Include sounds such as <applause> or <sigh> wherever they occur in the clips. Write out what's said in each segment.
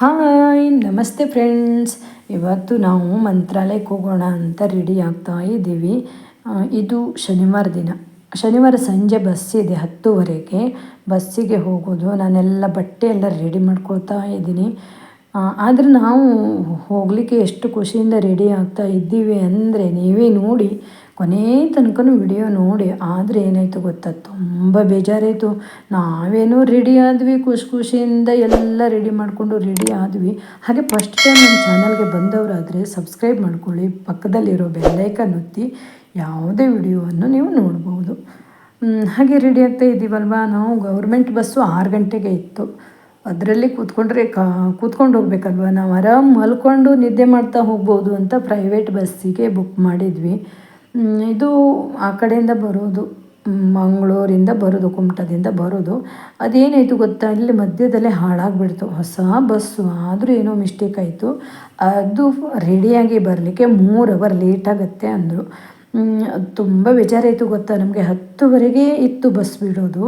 Hi, ನಮಸ್ತೆ friends. ಇವತ್ತು ನಾವು ಮಂತ್ರಾಲಯಕ್ಕೆ ಹೋಗೋಣ ಅಂತ ರೆಡಿ ಆಗ್ತಾ ಇದ್ದೀವಿ. ಇದು ಶನಿವಾರ ದಿನ. ಶನಿವಾರ ಸಂಜೆ ಬಸ್ ಇದೆ, ಹತ್ತುವರೆಗೆ. ಬಸ್ಸಿಗೆ ಹೋಗೋದು. ನಾನೆಲ್ಲ ಬಟ್ಟೆ ಎಲ್ಲ ರೆಡಿ ಮಾಡ್ಕೊಳ್ತಾ ಇದ್ದೀನಿ. ಆದರೆ ನಾವು ಹೋಗಲಿಕ್ಕೆ ಎಷ್ಟು ಖುಷಿಯಿಂದ ರೆಡಿ ಆಗ್ತಾ ಇದ್ದೀವಿ ಅಂದರೆ ನೀವೇ ನೋಡಿ, ಕೊನೇ ತನಕನೂ ವಿಡಿಯೋ ನೋಡಿ. ಆದರೆ ಏನಾಯಿತು ಗೊತ್ತಾ? ತುಂಬ ಬೇಜಾರಾಯಿತು. ನಾವೇನೋ ರೆಡಿ ಆದ್ವಿ, ಖುಷಿ ಖುಷಿಯಿಂದ ಎಲ್ಲ ರೆಡಿ ಮಾಡಿಕೊಂಡು ರೆಡಿ ಆದ್ವಿ. ಹಾಗೆ ಫಸ್ಟ್ ಟೈಮ್ ನಮ್ಮ ಚಾನಲ್ಗೆ ಬಂದವರಾದರೆ ಸಬ್ಸ್ಕ್ರೈಬ್ ಮಾಡ್ಕೊಳ್ಳಿ. ಪಕ್ಕದಲ್ಲಿರೋ ಬೆಲ್ಲೈಕನ್ ಒತ್ತಿ ಯಾವುದೇ ವಿಡಿಯೋವನ್ನು ನೀವು ನೋಡ್ಬೋದು. ಹಾಗೆ ರೆಡಿ ಆಗ್ತಾ ಇದ್ದೀವಲ್ವಾ? ನಾವು ಗೌರ್ಮೆಂಟ್ ಬಸ್ಸು ಆರು ಗಂಟೆಗೆ ಇತ್ತು. ಅದರಲ್ಲಿ ಕೂತ್ಕೊಂಡ್ರೆ ಕಾ, ಕೂತ್ಕೊಂಡು ಹೋಗ್ಬೇಕಲ್ವ? ನಾವು ಆರಾಮ್ ಮಲ್ಕೊಂಡು ನಿದ್ದೆ ಮಾಡ್ತಾ ಹೋಗ್ಬೋದು ಅಂತ ಪ್ರೈವೇಟ್ ಬಸ್ಸಿಗೆ ಬುಕ್ ಮಾಡಿದ್ವಿ. ಇದು ಆ ಕಡೆಯಿಂದ ಬರೋದು, ಮಂಗಳೂರಿಂದ ಬರೋದು, ಕುಮಟದಿಂದ ಬರೋದು. ಅದೇನಾಯಿತು ಗೊತ್ತಾ? ಇಲ್ಲಿ ಮಧ್ಯದಲ್ಲೇ ಹಾಳಾಗ್ಬಿಡ್ತು. ಹೊಸ ಬಸ್ಸು ಆದರೂ ಏನೋ ಮಿಸ್ಟೇಕ್ ಆಯಿತು. ಅದು ರೆಡಿಯಾಗಿ ಬರಲಿಕ್ಕೆ ಮೂರು ಅವರ್ ಲೇಟ್ ಆಗುತ್ತೆ ಅಂದರು. ತುಂಬ ಬೇಜಾರಾಯಿತು ಗೊತ್ತಾ? ನಮಗೆ ಹತ್ತುವರೆಗೆ ಇತ್ತು ಬಸ್ ಬಿಡೋದು.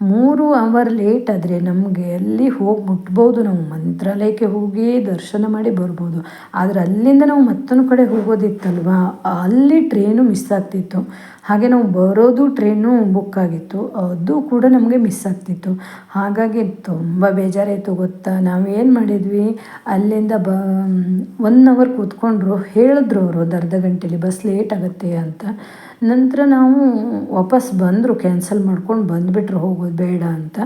ಮೂರು ಅವರ್ ಲೇಟ್ ಆದರೆ ನಮಗೆ ಅಲ್ಲಿ ಹೋಗಿ ಮುಟ್ಬೋದು. ನಾವು ಮಂತ್ರಾಲಯಕ್ಕೆ ಹೋಗಿ ದರ್ಶನ ಮಾಡಿ ಬರ್ಬೋದು. ಆದರೆ ಅಲ್ಲಿಂದ ನಾವು ಮತ್ತೊಂದು ಕಡೆ ಹೋಗೋದಿತ್ತಲ್ವಾ? ಅಲ್ಲಿ ಟ್ರೈನು ಮಿಸ್ ಆಗ್ತಿತ್ತು. ಹಾಗೆ ನಾವು ಬರೋದು ಟ್ರೈನು ಬುಕ್ ಆಗಿತ್ತು. ಅದು ಕೂಡ ನಮಗೆ ಮಿಸ್ ಆಗ್ತಿತ್ತು. ಹಾಗಾಗಿ ತುಂಬ ಬೇಜಾರಾಯಿತು ಗೊತ್ತಾ? ನಾವೇನು ಮಾಡಿದ್ವಿ? ಅಲ್ಲಿಂದ ಬ ಒನ್ ಅವರ್ ಕೂತ್ಕೊಂಡ್ರು. ಹೇಳಿದ್ರು ಅವರು ಒಂದು ಅರ್ಧ ಗಂಟೆಲಿ, ಬಸ್ ಲೇಟ್ ಆಗುತ್ತೆ ಅಂತ. ನಂತರ ನಾವು ವಾಪಸ್ ಬಂದರು ಕ್ಯಾನ್ಸಲ್ ಮಾಡ್ಕೊಂಡು ಬಂದುಬಿಟ್ರೆ, ಹೋಗೋದು ಬೇಡ ಅಂತ.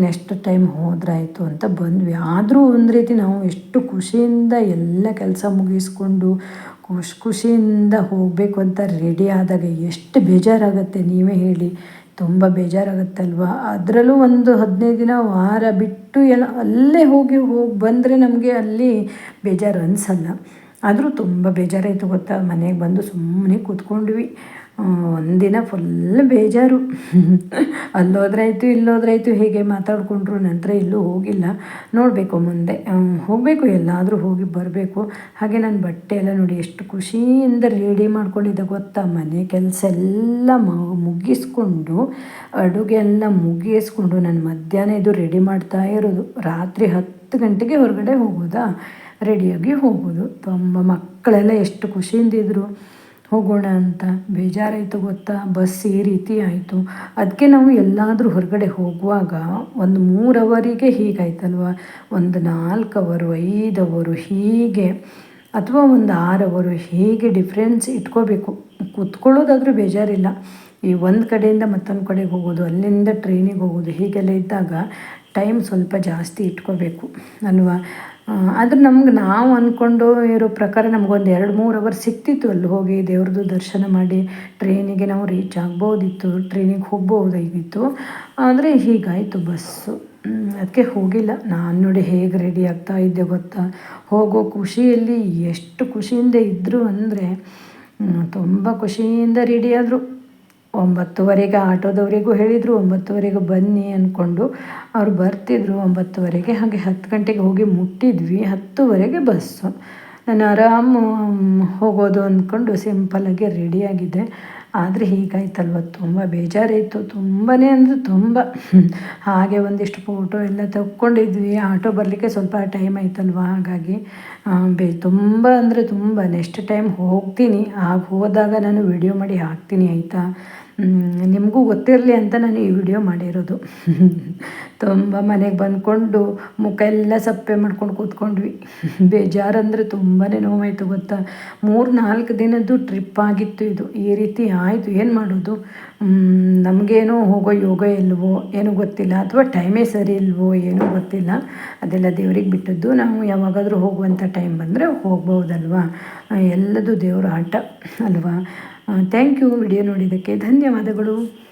ನೆಕ್ಸ್ಟ್ ಟೈಮ್ ಹೋದ್ರಾಯಿತು ಅಂತ ಬಂದ್ವಿ. ಆದರೂ ಒಂದು ರೀತಿ ನಾವು ಎಷ್ಟು ಖುಷಿಯಿಂದ ಎಲ್ಲ ಕೆಲಸ ಮುಗಿಸ್ಕೊಂಡು ಖುಷಿ ಖುಷಿಯಿಂದ ಹೋಗಬೇಕು ಅಂತ ರೆಡಿ ಆದಾಗ ಎಷ್ಟು ಬೇಜಾರಾಗುತ್ತೆ ನೀವೇ ಹೇಳಿ. ತುಂಬ ಬೇಜಾರಾಗುತ್ತಲ್ವ? ಅದರಲ್ಲೂ ಒಂದು ಹದಿನೈದು ದಿನ, ವಾರ ಬಿಟ್ಟು ಎಲ್ಲ, ಅಲ್ಲೇ ಹೋಗಿ ಹೋಗಿ ಬಂದರೆ ನಮಗೆ ಅಲ್ಲಿ ಬೇಜಾರು ಅನಿಸಲ್ಲ. ಆದರೂ ತುಂಬ ಬೇಜಾರಾಯಿತು ಗೊತ್ತಾ? ಮನೆಗೆ ಬಂದು ಸುಮ್ಮನೆ ಕೂತ್ಕೊಂಡ್ವಿ. ಒಂದಿನ ಫುಲ್ ಬೇಜಾರು. <laughs> ಅಲ್ಲೋದ್ರಾಯ್ತು, ಇಲ್ಲೋದ್ರಾಯ್ತು ಹೇಗೆ ಮಾತಾಡಿಕೊಂಡ್ರು. ನಂತರ ಎಲ್ಲೂ ಹೋಗಿಲ್ಲ. ನೋಡಬೇಕು ಮುಂದೆ. ಹೋಗಬೇಕು, ಎಲ್ಲಾದರೂ ಹೋಗಿ ಬರಬೇಕು. ಹಾಗೆ ನನ್ನ ಬಟ್ಟೆ ಎಲ್ಲ ನೋಡಿ ಎಷ್ಟು ಖುಷಿಯಿಂದ ರೆಡಿ ಮಾಡ್ಕೊಂಡಿದ್ದೆ ಗೊತ್ತಾ? ಮನೆ ಕೆಲಸ ಎಲ್ಲ ಮುಗಿಸ್ಕೊಂಡು, ಅಡುಗೆ ಎಲ್ಲ ಮುಗಿಸ್ಕೊಂಡು, ನಾನು ಮಧ್ಯಾಹ್ನ ಇದು ರೆಡಿ ಮಾಡ್ತಾ ಇರೋದು. ರಾತ್ರಿ ಹತ್ತು ಗಂಟೆಗೆ ಹೊರಗಡೆ ಹೋಗೋದಾ? ರೆಡಿಯಾಗಿ ಹೋಗೋದು ತುಂಬ ಮಕ್ಕಳೆಲ್ಲ ಎಷ್ಟು ಖುಷಿಯಿಂದ ಇದ್ದರು ಹೋಗೋಣ ಅಂತ ಬೇಜಾರಾಯಿತು ಗೊತ್ತಾ? ಬಸ್ ಈ ರೀತಿ ಆಯಿತು. ಅದಕ್ಕೆ ನಾವು ಎಲ್ಲಾದರೂ ಹೊರಗಡೆ ಹೋಗುವಾಗ ಒಂದು ಮೂರು ಅವರಿಗೆ ಹೀಗಾಯ್ತಲ್ವ? ಒಂದು ನಾಲ್ಕು ಅವರು ಐದು ಅವರು ಹೀಗೆ ಅಥವಾ ಒಂದು ಆರು ಅವರು ಹೀಗೆ ಡಿಫ್ರೆನ್ಸ್ ಇಟ್ಕೋಬೇಕು. ಕೂತ್ಕೊಳ್ಳೋದಾದರೂ ಬೇಜಾರಿಲ್ಲ. ಈ ಒಂದು ಕಡೆಯಿಂದ ಮತ್ತೊಂದು ಕಡೆಗೆ ಹೋಗೋದು, ಅಲ್ಲಿಂದ ಟ್ರೈನಿಗೆ ಹೋಗೋದು ಹೀಗೆಲ್ಲ ಇದ್ದಾಗ ಟೈಮ್ ಸ್ವಲ್ಪ ಜಾಸ್ತಿ ಇಟ್ಕೋಬೇಕು, ಅಲ್ವಾ? ಆದ್ರೆ ನಮ್ಗೆ ನಾವು ಅಂದ್ಕೊಂಡು ಇರೋ ಪ್ರಕಾರ ನಮಗೊಂದು ಎರಡು ಮೂರು ಅವರ್ ಸಿಕ್ತಿತ್ತು ಅಲ್ಲಿ ಹೋಗಿ ದೇವ್ರದ್ದು ದರ್ಶನ ಮಾಡಿ ಟ್ರೈನಿಗೆ ನಾವು ರೀಚ್ ಆಗ್ಬೋದಿತ್ತು ಟ್ರೈನಿಗೆ ಹೋಗ್ಬೋದಾಗಿತ್ತು. ಆದರೆ ಹೀಗಾಯಿತು ಬಸ್ಸು. ಅದಕ್ಕೆ ಹೋಗಿಲ್ಲ. ನಾನು ನೋಡಿ ಹೇಗೆ ರೆಡಿ ಆಗ್ತಾ ಇದ್ದೆ ಗೊತ್ತಾ? ಹೋಗೋ ಖುಷಿಯಲ್ಲಿ ಎಷ್ಟು ಖುಷಿಯಿಂದ ಇದ್ದರು ಅಂದರೆ ತುಂಬ ಖುಷಿಯಿಂದ ರೆಡಿ ಆದರು. ಒಂಬತ್ತುವರೆಗೆ ಆಟೋದವರಿಗೂ ಹೇಳಿದರು, ಒಂಬತ್ತುವರೆಗೆ ಬನ್ನಿ ಅಂದ್ಕೊಂಡು ಅವ್ರು ಬರ್ತಿದ್ರು. ಒಂಬತ್ತುವರೆಗೆ ಹಾಗೆ ಹತ್ತು ಗಂಟೆಗೆ ಹೋಗಿ ಮುಟ್ಟಿದ್ವಿ. ಹತ್ತುವರೆಗೆ ಬಸ್ಸು. ನಾನು ಆರಾಮು ಹೋಗೋದು ಅಂದ್ಕೊಂಡು ಸಿಂಪಲ್ಲಾಗಿ ರೆಡಿಯಾಗಿದ್ದೆ ಆದರೆ ಹೀಗಾಯ್ತಲ್ವ, ತುಂಬ ಬೇಜಾರಾಯಿತು. ತುಂಬಾ ಅಂದರೆ ತುಂಬ. ಹಾಗೆ ಒಂದಿಷ್ಟು ಫೋಟೋ ಎಲ್ಲ ತಕ್ಕೊಂಡಿದ್ವಿ. ಆಟೋ ಬರಲಿಕ್ಕೆ ಸ್ವಲ್ಪ ಟೈಮ್ ಆಯ್ತಲ್ವ? ಹಾಗಾಗಿ ಬೇ, ತುಂಬ ಅಂದರೆ ತುಂಬ. ನೆಕ್ಸ್ಟ್ ಟೈಮ್ ಹೋಗ್ತೀನಿ. ಆಗ ಹೋದಾಗ ನಾನು ವಿಡಿಯೋ ಮಾಡಿ ಹಾಕ್ತೀನಿ, ಆಯಿತಾ? ನಿಮಗೂ ಗೊತ್ತಿರಲಿ ಅಂತ ನಾನು ಈ ವಿಡಿಯೋ ಮಾಡಿರೋದು. ತುಂಬ ಮನೆಗೆ ಬಂದ್ಕೊಂಡು ಮುಖ ಎಲ್ಲ ಸಪ್ಪೆ ಮಾಡ್ಕೊಂಡು ಕೂತ್ಕೊಂಡ್ವಿ. <laughs> ಬೇಜಾರಂದರೆ ತುಂಬಾ ನೋವಾಯಿತು ಗೊತ್ತಾ? ಮೂರು ನಾಲ್ಕು ದಿನದ್ದು ಟ್ರಿಪ್ ಆಗಿತ್ತು ಇದು. ಈ ರೀತಿ ಆಯಿತು. ಏನು ಮಾಡೋದು? ನಮಗೇನೋ ಹೋಗೋ ಯೋಗ ಇಲ್ವೋ, ಏನೂ ಗೊತ್ತಿಲ್ಲ. ಅಥವಾ ಟೈಮೇ ಸರಿ ಇಲ್ವೋ, ಏನೂ ಗೊತ್ತಿಲ್ಲ. ಅದೆಲ್ಲ ದೇವ್ರಿಗೆ ಬಿಟ್ಟದ್ದು. ನಾವು ಯಾವಾಗಾದರೂ ಹೋಗುವಂಥ ಟೈಮ್ ಬಂದರೆ ಹೋಗ್ಬೋದಲ್ವಾ? ಎಲ್ಲದೂ ದೇವರ ಆಟ, ಅಲ್ವಾ? ಥ್ಯಾಂಕ್ ಯು ವಿಡಿಯೋ ನೋಡಿದ್ದಕ್ಕೆ. ಧನ್ಯವಾದಗಳು.